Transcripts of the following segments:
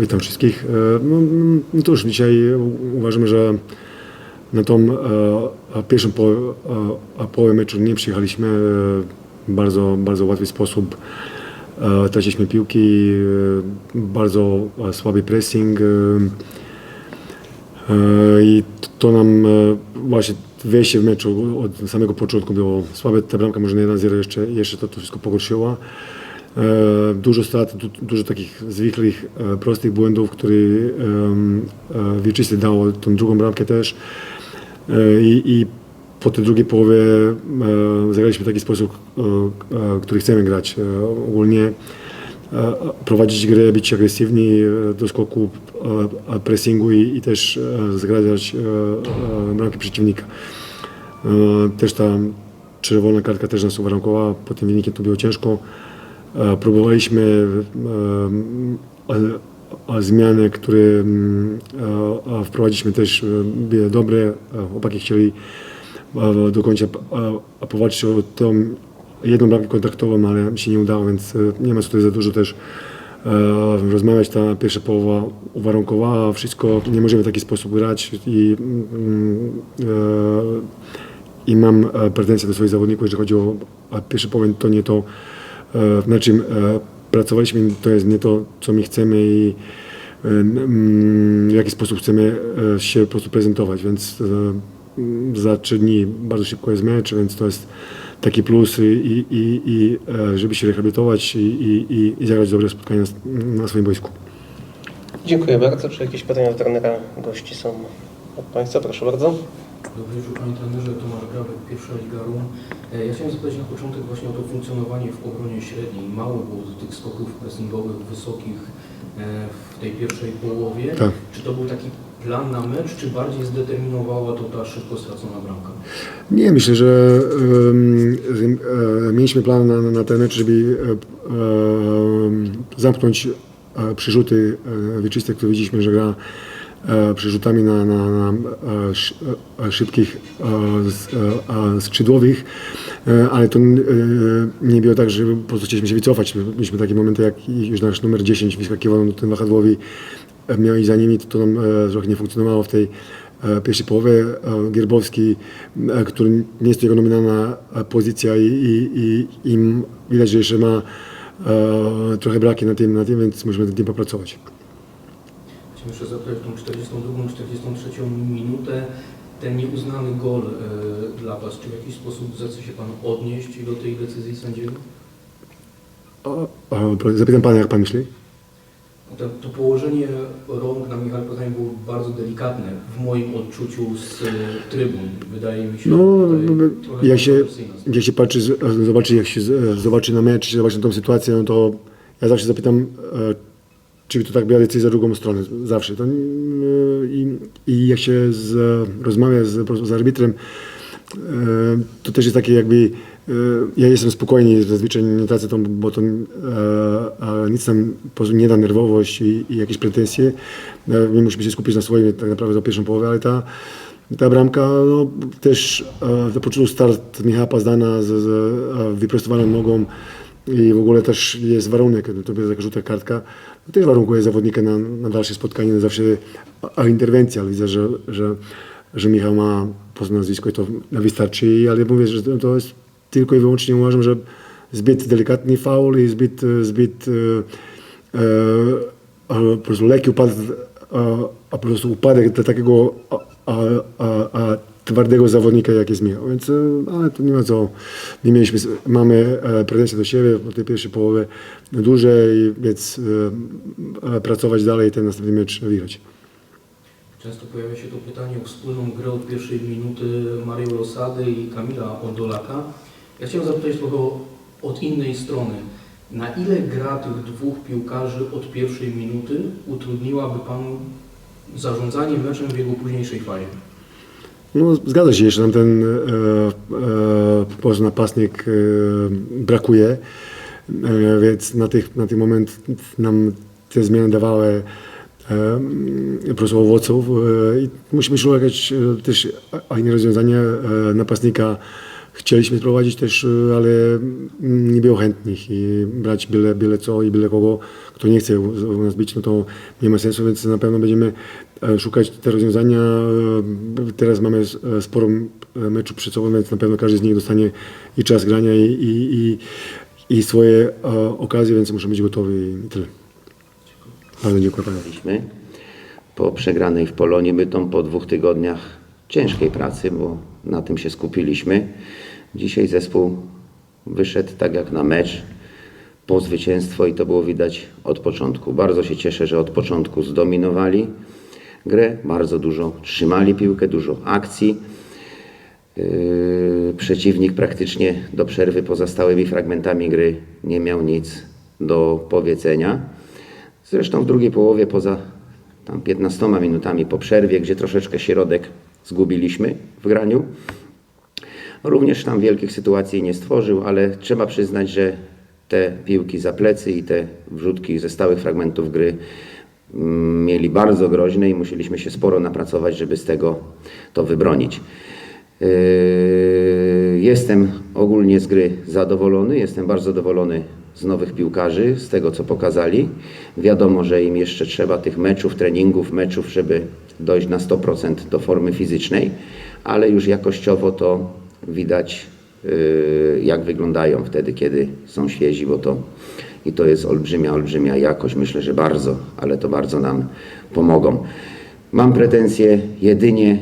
Witam wszystkich. E, No, no już dzisiaj uważamy, że na tą e, pierwszą połowę, e, połowę meczu nie przyjechaliśmy e, w bardzo, bardzo łatwy sposób. E, Traciliśmy piłki, e, bardzo e, słaby pressing e, e, i to nam e, właśnie wejście w meczu od samego początku było słabe. Ta bramka może nie 1-0 jeszcze, jeszcze to, to wszystko pogorszyła. E, Dużo strat, du, dużo takich zwykłych, e, prostych błędów, które em, Wilczysty dało tą drugą bramkę też. E, I, i po tej drugiej połowie zagraliśmy w taki sposób, który chcemy grać. Ogólnie prowadzić grę, być agresywni do skoku, pressingu i, i też e, bramki przeciwnika. Też ta czerwona kartka też nas uwarunkowała, po tym wynikiem to było ciężko. E, Próbowaliśmy e, e, zmiany, które wprowadziliśmy też były dobre. Chłopaki chcieli do końca powalczyć o tą jedną bramkę kontaktową, ale mi się nie udało, więc nie ma tutaj za dużo też rozmawiać. Ta pierwsza połowa uwarunkowała wszystko. Nie możemy w taki sposób grać i mm, i mam pretensje do swoich zawodników, jeżeli chodzi o pierwszy połowę, to nie to, na czym e, pracowaliśmy, to jest nie to, co my chcemy i e, mm, w jaki sposób chcemy e, się po prostu prezentować, więc e, za trzy dni bardzo szybko jest mecz, więc to jest taki plus i, i, i, e, żeby się rehabilitować i, i, i, zagrać dobre spotkanie na, na swoim boisku. Dziękuję bardzo. Czy jakieś pytania do trenera gości są od Państwa? Proszę bardzo. Dobry wieczór Panie Trenerze, Tomasz Grabek, pierwsza Liga Rum. E, Ja chciałem zapytać na początek właśnie o to funkcjonowanie w obronie średniej. Mało było tych skoków pressingowych wysokich e, w tej pierwszej połowie. Tak. Czy to był taki plan na mecz, czy bardziej zdeterminowała to ta szybko stracona bramka? Nie, myślę, że e, mieliśmy plan na, na ten mecz, żeby em, zamknąć przyrzuty wieczyste, które widzieliśmy, że gra e, przyrzutami na, na, na e, e, szybkich skrzydłowych, ale to nie było tak, że po prostu chcieliśmy się wycofać. Mieliśmy takie momenty, jak już nasz numer 10 wyskakiwał ten wahadłowi, e, miał i za nimi, to, to nam trochę nie funkcjonowało w tej pierwszej połowie. Gierbowski, który nie jest jego nominalna pozycja i, i, i, i m- widać, że jeszcze ma trochę braki na tym, na tym, więc musimy nad tym popracować. Jeszcze zapytać tą 42, 43 minutę. Ten nieuznany gol e, dla Was, czy w jakiś sposób zechce się Pan odnieść do tej decyzji sędziego? O, zapytam pana, jak pan myśli? To, to położenie rąk na Michał Poznań było bardzo delikatne w moim odczuciu z e, trybun. Wydaje mi się, No, no, trochę jak się, jak się patrzy, zobaczy, jak się z- zobaczy na mecz, zobaczy na tą sytuację, no to ja zawsze zapytam, e, czy to tak była decyzja drugą stronę. Zawsze. To, e, i, I jak się z, rozmawia z, z arbitrem, e, to też jest takie jakby, e, ja jestem spokojny, zazwyczaj nie tracę tą, bo to e, a nic nam nie da nerwowość i, i jakieś pretensje. My musimy się skupić na swoim tak naprawdę za pierwszą połowę, ale ta, ta bramka no, też to poczuł start Michała Pazdana z, z wyprostowaną nogą i w ogóle też jest warunek, no, to będzie taka żółta kartka, to też warunkuje zawodnika na, na dalsze spotkanie, na zawsze a interwencję, ale widzę, że, że, że Michał ma po prostu nazwisko i to wystarczy, ale mówię, że to, jest tylko i wyłącznie uważam, że zbyt delikatny faul i zbyt, e, zbyt e, e, po prostu lekki upadek, a, a po prostu upadek do takiego a, a, a twardego zawodnika, jak jest Michał. Więc, e, ale to nie ma co. Nie mieliśmy, mamy e, pretensje do siebie po tej pierwszej połowie duże, i więc e, pracować dalej ten następny mecz wygrać. Często pojawia się to pytanie o wspólną grę od pierwszej minuty Mario Rosady i Kamila Ondolaka. Ja chciałem zapytać trochę od innej strony. Na ile gra tych dwóch piłkarzy od pierwszej minuty utrudniłaby Panu zarządzanie meczem w jego późniejszej fazie? No, zgadza się, że nam ten e, e, napastnik e, brakuje, e, więc na tych, na ten moment nam te zmiany dawały e, po prostu owoców e, i musimy szukać e, też inne rozwiązanie e, napastnika, chcieliśmy prowadzić też, ale nie było chętnych i brać byle, byle co i byle kogo, kto nie chce u, nas być, no to nie ma sensu, więc na pewno będziemy szukać te rozwiązania. E, Teraz mamy e, sporo e, meczów przed sobą, więc na pewno każdy z nich dostanie i czas grania i, i, i, swoje e, okazje, więc muszą być gotowi i tyle. Bardzo dziękuję panu. Po przegranej w Polonii Bytom po dwóch tygodniach ciężkiej pracy, bo na tym się skupiliśmy. Dzisiaj zespół wyszedł tak jak na mecz po zwycięstwo i to było widać od początku. Bardzo się cieszę, że od początku zdominowali grę, bardzo dużo trzymali piłkę, dużo akcji. Yy, przeciwnik praktycznie do przerwy poza stałymi fragmentami gry nie miał nic do powiedzenia. Zresztą w drugiej połowie poza tam 15 minutami po przerwie, gdzie troszeczkę środek zgubiliśmy w graniu, również tam wielkich sytuacji nie stworzył, ale trzeba przyznać, że te piłki za plecy i te wrzutki ze stałych fragmentów gry mieli bardzo groźne i musieliśmy się sporo napracować, żeby z tego to wybronić. Yy, Jestem ogólnie z gry zadowolony, jestem bardzo zadowolony z nowych piłkarzy, z tego co pokazali. Wiadomo, że im jeszcze trzeba tych meczów, treningów, meczów, żeby dojść na 100% do formy fizycznej, ale już jakościowo to widać, yy, jak wyglądają wtedy, kiedy są świezi, bo to i to jest olbrzymia, olbrzymia jakość. Myślę, że bardzo, ale to bardzo nam pomogą. Mam pretensje jedynie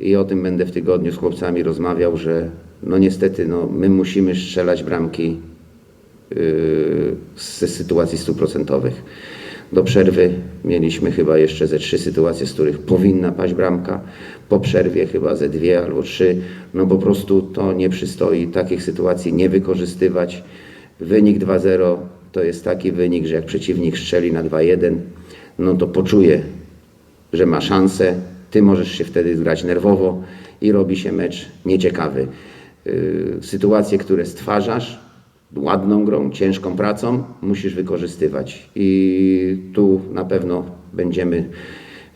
i o tym będę w tygodniu z chłopcami rozmawiał, że no niestety no, my musimy strzelać bramki yy, ze sytuacji stuprocentowych. Do przerwy mieliśmy chyba jeszcze ze trzy sytuacje, z których powinna paść bramka. Po przerwie chyba ze dwie albo trzy. No po prostu to nie przystoi takich sytuacji nie wykorzystywać. Wynik 2-0 to jest taki wynik, że jak przeciwnik strzeli na 2-1, no to poczuje, że ma szansę, ty możesz się wtedy zgrać nerwowo i robi się mecz nieciekawy. Yy, Sytuacje, które stwarzasz ładną grą, ciężką pracą, musisz wykorzystywać. I tu na pewno będziemy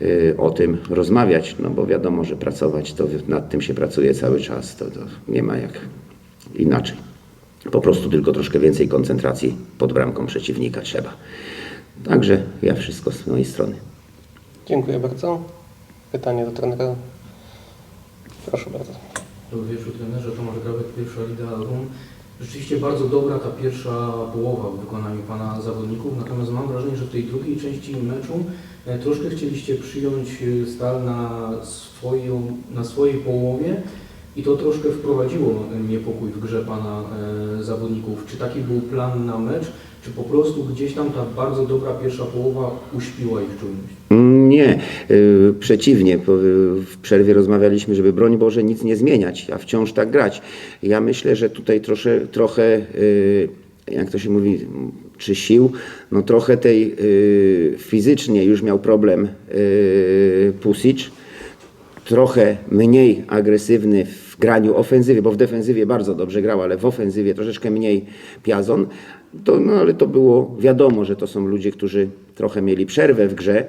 yy, o tym rozmawiać, no bo wiadomo, że pracować to nad tym się pracuje cały czas, to, to nie ma jak inaczej. Po prostu tylko troszkę więcej koncentracji pod bramką przeciwnika trzeba. Także ja wszystko z mojej strony. Dziękuję bardzo. Pytanie do trenera. Proszę bardzo. Dobry wieczór trenerze, Tomasz Grabek, pierwsza Liga Rum. Rzeczywiście bardzo dobra ta pierwsza połowa w wykonaniu Pana zawodników, natomiast mam wrażenie, że w tej drugiej części meczu e, troszkę chcieliście przyjąć e, stal na, swoją, na swojej połowie i to troszkę wprowadziło e, niepokój w grze Pana e, zawodników. Czy taki był plan na mecz, czy po prostu gdzieś tam ta bardzo dobra pierwsza połowa uśpiła ich czujność? Nie, y, przeciwnie. W przerwie rozmawialiśmy, żeby broń Boże nic nie zmieniać, a wciąż tak grać. Ja myślę, że tutaj trosze, trochę, y, jak to się mówi, czy sił, no trochę tej fizycznie już miał problem Pusic trochę mniej agresywny w graniu ofensywie, bo w defensywie bardzo dobrze grał, ale w ofensywie troszeczkę mniej Piazon. To, no, ale to było wiadomo, że to są ludzie, którzy trochę mieli przerwę w grze.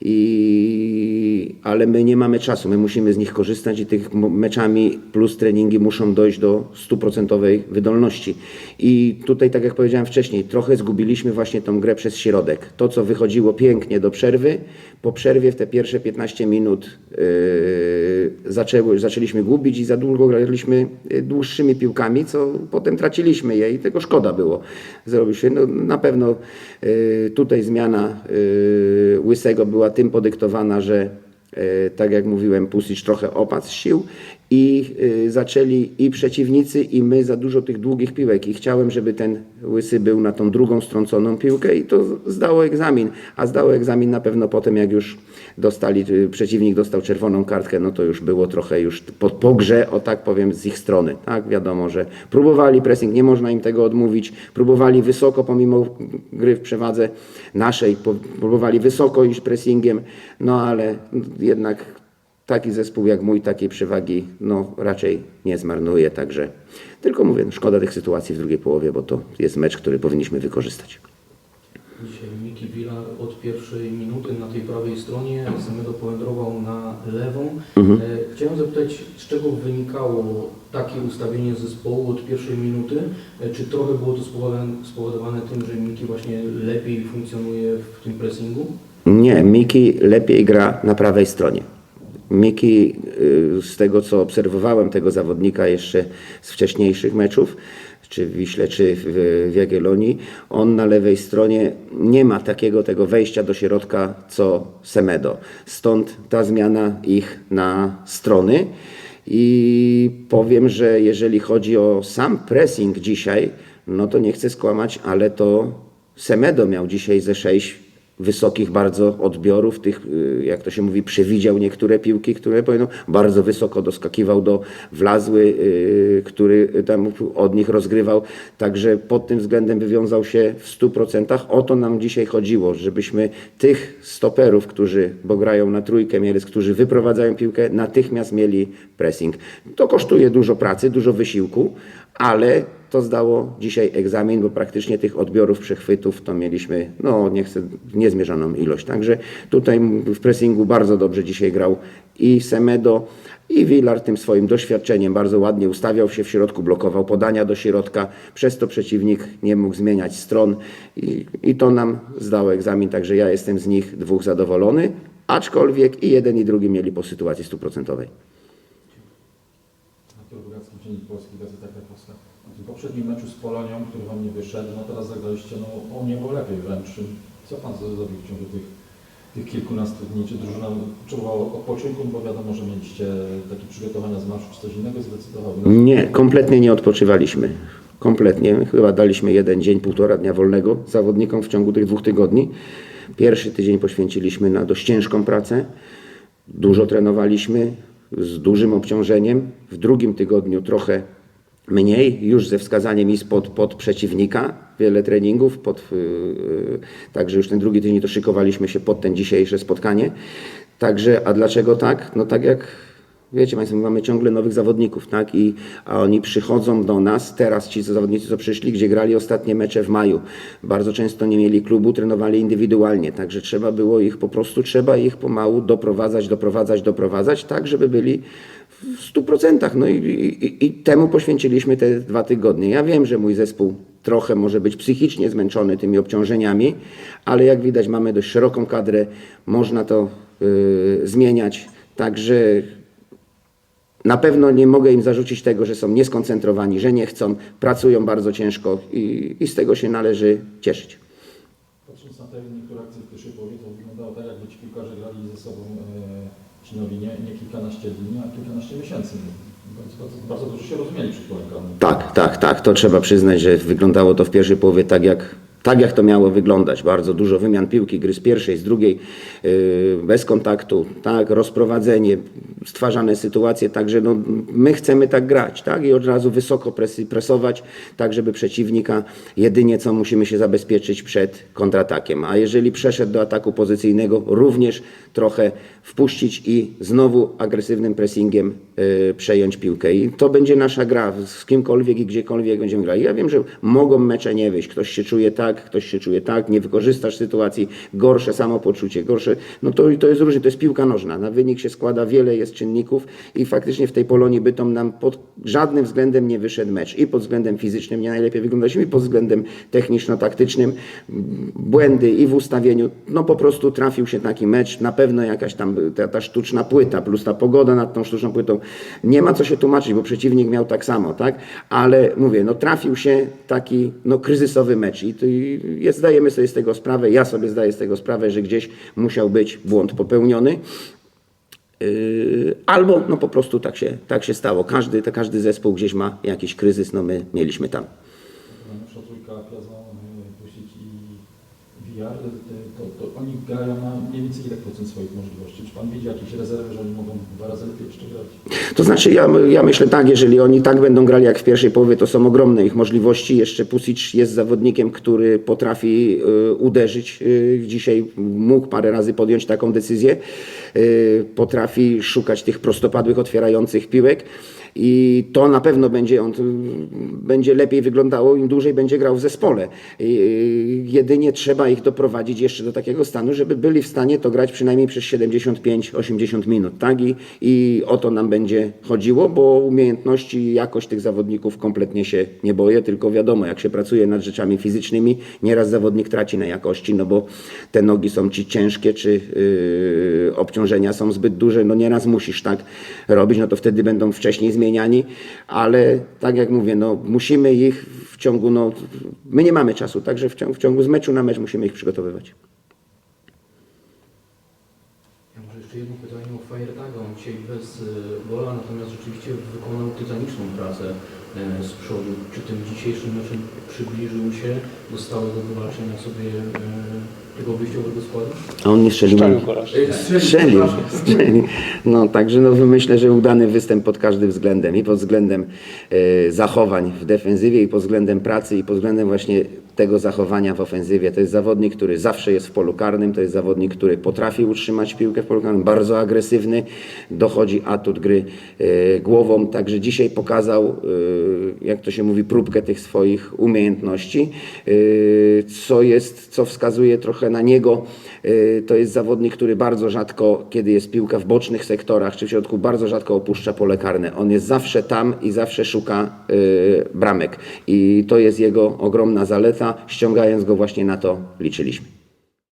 I, ale my nie mamy czasu, my musimy z nich korzystać i tych meczami plus treningi muszą dojść do stuprocentowej wydolności. I tutaj, tak jak powiedziałem wcześniej, trochę zgubiliśmy właśnie tą grę przez środek. To, co wychodziło pięknie do przerwy, po przerwie w te pierwsze 15 minut yy, zaczęły, zaczęliśmy gubić i za długo graliśmy yy, dłuższymi piłkami, co potem traciliśmy je i tego szkoda było. Zrobił się, no, na pewno yy, tutaj zmiana yy, Łysego była tym podyktowana, że E, tak jak mówiłem, Pusic trochę opadł z sił i y, zaczęli i przeciwnicy, i my za dużo tych długich piłek. I chciałem, żeby ten łysy był na tą drugą strąconą piłkę i to zdało egzamin. A zdało egzamin na pewno potem, jak już dostali, y, przeciwnik dostał czerwoną kartkę, no to już było trochę już po, po grze, o tak powiem, z ich strony. Tak, wiadomo, że próbowali pressing, nie można im tego odmówić. Próbowali wysoko, pomimo gry w przewadze naszej, próbowali wysoko iść pressingiem, no ale jednak taki zespół jak mój takiej przewagi no, raczej nie zmarnuje, także tylko mówię, no, szkoda tych sytuacji w drugiej połowie, bo to jest mecz, który powinniśmy wykorzystać. Dzisiaj Miki Villa od pierwszej minuty na tej prawej stronie, Semedo powędrował na lewą. Mhm. E, Chciałem zapytać, z czego wynikało takie ustawienie zespołu od pierwszej minuty? E, Czy trochę było to spowodowane, spowodowane tym, że Miki właśnie lepiej funkcjonuje w tym pressingu? Nie, Miki lepiej gra na prawej stronie. Miki, y, z tego co obserwowałem tego zawodnika jeszcze z wcześniejszych meczów, czy w Wiśle, czy w, Jagiellonii, on na lewej stronie nie ma takiego tego wejścia do środka co Semedo. Stąd ta zmiana ich na strony. I powiem, że jeżeli chodzi o sam pressing dzisiaj, no to nie chcę skłamać, ale to Semedo miał dzisiaj ze sześć wysokich bardzo odbiorów, tych, y, jak to się mówi, przewidział niektóre piłki, które powinno, bardzo wysoko doskakiwał do wlazły, y, który tam od nich rozgrywał, także pod tym względem wywiązał się w 100%. O to nam dzisiaj chodziło, żebyśmy tych stoperów, którzy, bo grają na trójkę Mielec, którzy wyprowadzają piłkę, natychmiast mieli pressing. To kosztuje dużo pracy, dużo wysiłku, ale to zdało dzisiaj egzamin, bo praktycznie tych odbiorów, przechwytów to mieliśmy, no nie chcę, niezmierzoną ilość. Także tutaj w pressingu bardzo dobrze dzisiaj grał i Semedo, i Villar tym swoim doświadczeniem bardzo ładnie ustawiał się w środku, blokował podania do środka, przez to przeciwnik nie mógł zmieniać stron i, i to nam zdało egzamin, także ja jestem z nich dwóch zadowolony, aczkolwiek i jeden i drugi mieli po sytuacji stuprocentowej. Polski, Gazeta Krakowska. W tym poprzednim meczu z Polonią, który Wam nie wyszedł, no teraz zagraliście no, o niebo lepiej wręcz. Co Pan zrobił w ciągu tych, tych kilkunastu dni? Czy drużyna potrzebowała odpoczynku? Bo wiadomo, że mieliście takie przygotowania z marszu, czy coś innego zdecydowało? Nie, kompletnie nie odpoczywaliśmy. Kompletnie. Chyba daliśmy jeden dzień, półtora dnia wolnego zawodnikom w ciągu tych dwóch tygodni. Pierwszy tydzień poświęciliśmy na dość ciężką pracę. Dużo trenowaliśmy z dużym obciążeniem. W drugim tygodniu trochę mniej, już ze wskazaniem i pod, pod przeciwnika, wiele treningów, pod, yy, także już ten drugi tydzień to szykowaliśmy się pod ten dzisiejsze spotkanie. Także, a dlaczego tak? No tak jak Wiecie Państwo, my mamy ciągle nowych zawodników, tak? I, a oni przychodzą do nas, teraz ci zawodnicy, co przyszli, gdzie grali ostatnie mecze w maju. Bardzo często nie mieli klubu, trenowali indywidualnie, także trzeba było ich po prostu, trzeba ich pomału doprowadzać, doprowadzać, doprowadzać, tak, żeby byli w stu procentach. No i, i, i temu poświęciliśmy te dwa tygodnie. Ja wiem, że mój zespół trochę może być psychicznie zmęczony tymi obciążeniami, ale jak widać mamy dość szeroką kadrę, można to yy, zmieniać, także na pewno nie mogę im zarzucić tego, że są nieskoncentrowani, że nie chcą, pracują bardzo ciężko i, i z tego się należy cieszyć. Patrząc na te niektóre akcje w pierwszej połowie, to wyglądało tak, jakby ci piłkarze grali ze sobą e, ci nowi nie, nie kilkanaście dni, a kilkanaście miesięcy. Bardzo, bardzo, dobrze się rozumieli przed kolejkami. Tak, tak, tak. To trzeba przyznać, że wyglądało to w pierwszej połowie tak jak, tak, jak to miało wyglądać. Bardzo dużo wymian piłki, gry z pierwszej, z drugiej, yy, bez kontaktu, tak, rozprowadzenie, stwarzane sytuacje. Także no, my chcemy tak grać, tak, i od razu wysoko presować, tak, żeby przeciwnika jedynie co musimy się zabezpieczyć przed kontratakiem. A jeżeli przeszedł do ataku pozycyjnego, również trochę wpuścić i znowu agresywnym pressingiem yy, przejąć piłkę. I to będzie nasza gra. Z kimkolwiek i gdziekolwiek będziemy grali. Ja wiem, że mogą mecze nie wyjść. Ktoś się czuje tak, ktoś się czuje tak, nie wykorzystasz sytuacji, gorsze samopoczucie, gorsze. No to, to jest różnie, to jest piłka nożna. Na wynik się składa wiele jest czynników i faktycznie w tej Polonii Bytom nam pod żadnym względem nie wyszedł mecz. I pod względem fizycznym nie najlepiej wyglądaliśmy, i pod względem techniczno-taktycznym. Błędy i w ustawieniu. No po prostu trafił się taki mecz. Na pewno jakaś tam ta, ta sztuczna płyta, plus ta pogoda nad tą sztuczną płytą. Nie ma co się tłumaczyć, bo przeciwnik miał tak samo, tak? Ale mówię, no trafił się taki no, kryzysowy mecz i, i zdajemy sobie z tego sprawę, ja sobie zdaję z tego sprawę, że gdzieś musiał być błąd popełniony. Yy, Albo no po prostu tak się, tak się stało. Każdy, każdy zespół gdzieś ma jakiś kryzys, no my mieliśmy tam. VR, to, to oni grają na mniej więcej ile procent swoich możliwości? Czy Pan widzi jakieś rezerwy, że oni mogą dwa razy lepiej jeszcze grać? To znaczy ja, ja myślę tak, jeżeli oni tak będą grali jak w pierwszej połowie, to są ogromne ich możliwości. Jeszcze Pusic jest zawodnikiem, który potrafi y, uderzyć. Y, dzisiaj mógł parę razy podjąć taką decyzję. Y, potrafi szukać tych prostopadłych, otwierających piłek. I to na pewno będzie on będzie lepiej wyglądało, im dłużej będzie grał w zespole. Jedynie trzeba ich doprowadzić jeszcze do takiego stanu, żeby byli w stanie to grać przynajmniej przez 75-80 minut. Tak? I, I o to nam będzie chodziło, bo umiejętności i jakość tych zawodników kompletnie się nie boję, tylko wiadomo, jak się pracuje nad rzeczami fizycznymi, nieraz zawodnik traci na jakości, no bo te nogi są ci ciężkie, czy yy, obciążenia są zbyt duże, no nieraz musisz tak robić, no to wtedy będą wcześniej ale tak jak mówię, no musimy ich w ciągu, no my nie mamy czasu, także w ciągu, w ciągu z meczu na mecz musimy ich przygotowywać. Ja może jeszcze jedno pytanie o Fajertaga. On dzisiaj bez e, gola, natomiast rzeczywiście wykonał tytaniczną pracę e, z przodu. Czy tym dzisiejszym meczem przybliżył się do stałego wywalczenia sobie e, tego wyjściowego składu? A on nie strzelił. Szczelił Strzelił, strzelił. No także no, myślę, że udany występ pod każdym względem. I pod względem e, zachowań w defensywie, i pod względem pracy, i pod względem właśnie tego zachowania w ofensywie. To jest zawodnik, który zawsze jest w polu karnym, to jest zawodnik, który potrafi utrzymać piłkę w polu karnym, bardzo agresywny, dochodzi atut gry e, głową. Także dzisiaj pokazał, e, jak to się mówi, próbkę tych swoich umiejętności, e, co jest, co wskazuje trochę na niego. To jest zawodnik, który bardzo rzadko, kiedy jest piłka w bocznych sektorach czy w środku, bardzo rzadko opuszcza pole karne. On jest zawsze tam i zawsze szuka bramek. I to jest jego ogromna zaleta. Ściągając go właśnie na to liczyliśmy.